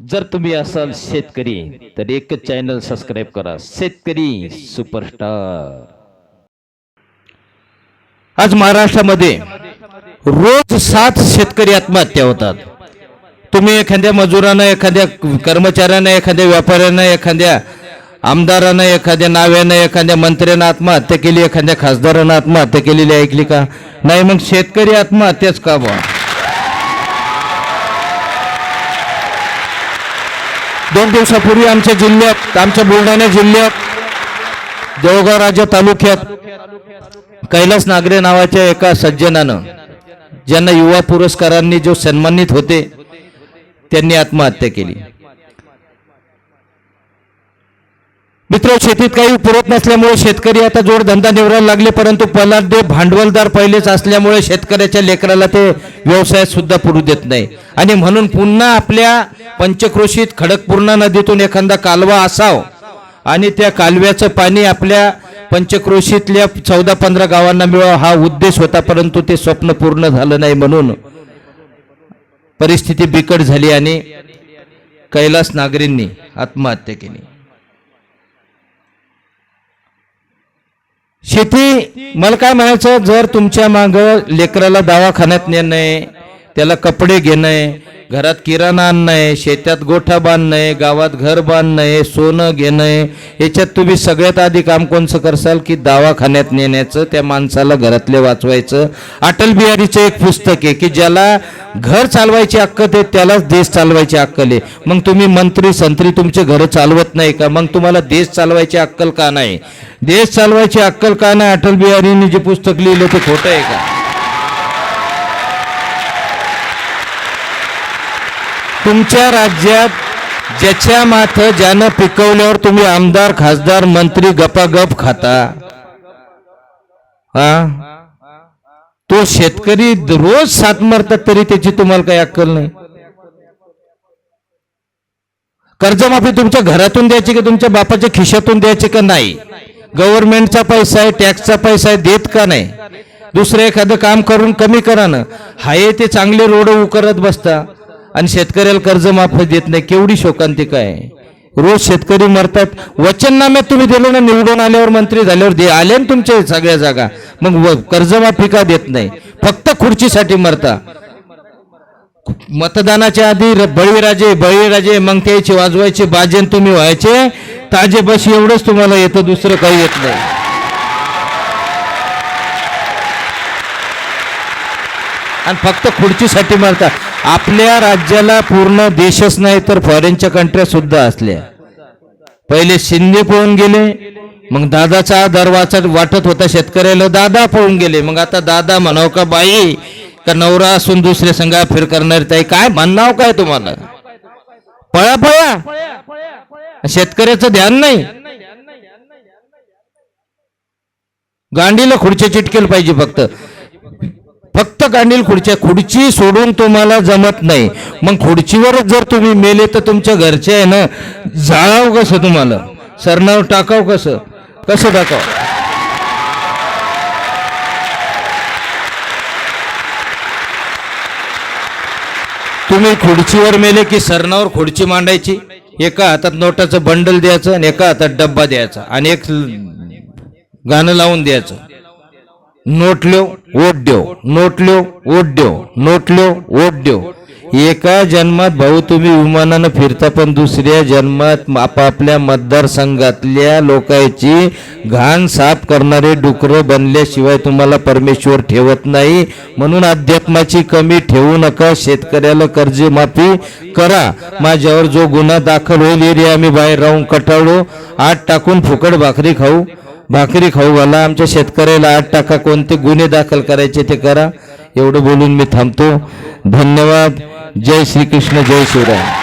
जर तुम्ही असाल शेतकरी तर एकच चॅनल सबस्क्राईब करा. शेतकरी सुपरस्टार आज महाराष्ट्रामध्ये रोज सात शेतकरी आत्महत्या होतात. तुम्ही एखाद्या मजुरांना एखाद्या कर्मचाऱ्यांना एखाद्या व्यापाऱ्यांना एखाद्या आमदारानं एखाद्या नाव्यानं एखाद्या मंत्र्यानं आत्महत्या केली एखाद्या खासदारानं आत्महत्या केलेली ऐकली का? नाही मग शेतकरी आत्महत्याच का बा दोन दिवसापूर्वी आमच्या जिल्ह्यात आमच्या बुलढाणा जिल्ह्यात देवगाव राजा तालुक्यात कैलास नागरे नावाच्या एका सज्जनानं ज्यांना युवा पुरस्कारांनी जो सन्मानित होते त्यांनी आत्महत्या केली. मित्र शेतीत काही पुरत नसल्यामुळे शेतकरी आता जोडधंदा निवडायला लागले परंतु पलाढ्य भांडवलदार पहिलेच असल्यामुळे शेतकऱ्याच्या लेकराला ते व्यवसायात सुद्धा पुरू देत नाही. आणि म्हणून पुन्हा आपल्या पंचक्रोशीत खडकपूर्णा नदीतून एखादा कालवा असाव आणि त्या कालव्याचं पाणी आपल्या पंचक्रोशीतल्या चौदा पंधरा गावांना मिळावं हा उद्देश होता परंतु ते स्वप्न पूर्ण झालं नाही म्हणून परिस्थिती बिकट झाली आणि कैलास नागरींनी आत्महत्या केली. शेती मला काय म्हणायचं जर तुमच्या मागं लेकराला दवाखान्यात नेणं त्याला कपडे घेणं घरात किराणा आणणं शेतात गोठा बांधणं गावात घर बांधणं सोनं घेणं याच्यात तुम्ही सगळ्यात आधी काम कोणचं करसाल? की दवाखान्यात नेण्याचं त्या माणसाला घरातले वाचवायचं. अटल बिहारीचं एक पुस्तक आहे की ज्याला घर चालवायची अक्कल आहे त्यालाच देश चालवायची अक्कल आहे. मग तुम्ही मंत्री संत्री तुमचे घर चालवत नाही का? मग तुम्हाला देश चालवायची अक्कल का नाही? देश चालवायची अक्कल का नाही? अटल बिहारीने जे पुस्तक लिहिलं ते खोटं आहे का? तुमच्या राज्यात ज्याच्या माथ ज्यानं पिकवल्यावर तुम्ही आमदार खासदार मंत्री गपागप खाता? हा तो शेतकरी रोज सात मारतात तरी त्याची तुम्हाला काही अक्कल नाही. कर्जमाफी तुमच्या घरातून द्यायची की तुमच्या बापाच्या खिशातून द्यायची का नाही? गव्हर्नमेंटचा पैसा आहे टॅक्सचा पैसा आहे देत का नाही? दुसरं एखादं काम करून कमी करा ना. हाय ते चांगले रोड उकरत बसता. आणि शेतकऱ्याला कर्जमाफी देत नाही केवढी शोकांतिका आहे. रोज शेतकरी मरतात वचननाम्यात तुम्ही दिलं ना निवडून आल्यावर मंत्री झाल्यावर दे आले ना तुमच्या सगळ्या जागा मग कर्जमाफी का देत नाही? फक्त खुर्चीसाठी मरता. मतदानाच्या आधी बळीराजे बळीराजे मग त्याचे वाजवायचे बाजेन तुम्ही व्हायचे ताजे बस एवढंच तुम्हाला येतं दुसरं काही येत नाही. आणि फक्त खुर्चीसाठी मरता. आपल्या राज्याला पूर्ण देशच नाही तर फॉरेनच्या कंट्र्या सुद्धा असल्या. पहिले शिंदे पळून गेले मग दादाचा दरवाजा वाटत होता शेतकऱ्याला दादा पळून गेले. मग आता दादा म्हणाव का बाई का नवरा असून दुसऱ्या संघा फिर करणारी ताई काय म्हणणाव काय तुम्हाला? पळा पळा. शेतकऱ्याचं ध्यान नाही. गांडीला खुर्च्या चिटकेल पाहिजे फक्त. फक्त गांडील खुर्च्या खुर्ची सोडून तुम्हाला जमत नाही. मग खुर्चीवरच जर तुम्ही मेले तर तुमच्या घरचे आहे ना जाळाव कसं तुम्हाला? सरनाव टाकाव कसं? कसं टाकाव? तुम्ही खुर्चीवर मेले की सरणावर खुर्ची मांडायची? एका हातात नोटाचं बंडल द्यायचं आणि एका हातात डब्बा द्यायचा आणि एक गाणं लावून द्यायचं. नोटल्यो वोट देव नोटल्यो वोट देव नोटल्यो वोट देव एका जन्मात भाऊ तुम्ही विमानानं फिरता पण दुसऱ्या जन्मात आपापल्या मतदारसंघातल्या लोकांची घाण साफ करणारे डुकरं बनल्याशिवाय तुम्हाला परमेश्वर ठेवत नाही. म्हणून अध्यात्माची कमी ठेवू नका. शेतकऱ्याला कर्जमाफी करा. माझ्यावर जो गुन्हा दाखल होईल एरिया आम्ही बाहेर राहून कटाळू आत टाकून फुकट भाकरी खाऊ. भाकरी खाऊ घाला. आमच्या शेतकऱ्याला आठ टाका कोणते गुन्हे दाखल करायचे ते करा. एवढं बोलून मी थांबतो. धन्यवाद. जय श्रीकृष्ण जय शिवराय.